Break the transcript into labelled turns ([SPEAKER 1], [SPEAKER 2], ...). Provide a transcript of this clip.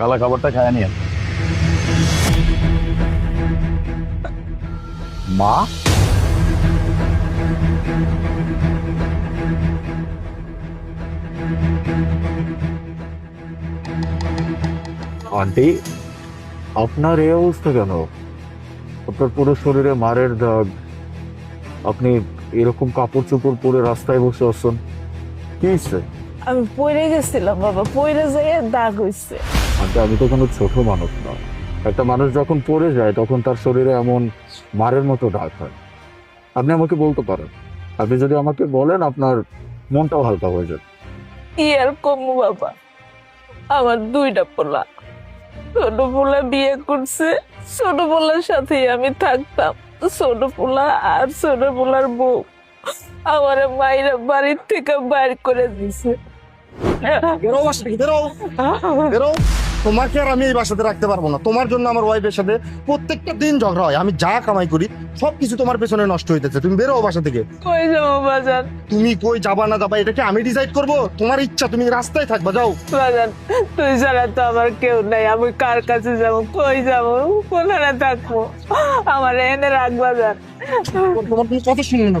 [SPEAKER 1] কালা খাবারটা খায় নিয়ে মা? আন্টি, আপনার এই অবস্থা কেন? আপনার পুরো শরীরে মারের দাগ। আপনি এরকম কাপড় চোপড় পরে রাস্তায় বসে আসছেন কি
[SPEAKER 2] আমি পড়ে গেছিলাম বাবা পড়ে যেয়ে দাগ হইছে।
[SPEAKER 1] আমি তো কোনো ছোট মানুষ না একটা মানুষ যখন পড়ে যায় তখন তার শরীরে এমন মারের মতো দাগ হয়। আপনি আমাকে বলতে পারেন। আপনি যদি আমাকে বলেন আপনার মনটাও হালকা হয়ে যাবে।
[SPEAKER 2] কি আর কমু বাবা? আমার দুইটা পোলা। ছোট পোলা বিয়ে করছে ছোট পোলার সাথেই আমি থাকতাম। ছোট পোলা আর ছোট পোলার বউ। আমার মায়েরা বাড়ির থেকে বাইর করে দিছে।
[SPEAKER 3] বেরো বাসা থেকে বেরো বেরো তোমাকে আর আমি এই বাসাতে রাখতে পারব না। তোমার জন্য আমার ওয়াইফের সাথে প্রত্যেকটা দিন ঝগড়া হয়। আমি যা কামাই করি সবকিছু তোমার পেছনে নষ্ট হইতেছে। তুমি বেরো বাসা থেকে।
[SPEAKER 2] কই যাব বাজান
[SPEAKER 3] তুমি কই যাবা না যাবা এটা কি আমি ডিসাইড করব। তোমার ইচ্ছা তুমি রাস্তায় থাকবা যাও।
[SPEAKER 2] বাজান তুই ছাড়া তো আমার কেউ নাই। আমি কার কাছে যাব কই যাব কোথায় থাকব? আমার এনে রাখ বাজান
[SPEAKER 3] তোমার কথা শুনলো না।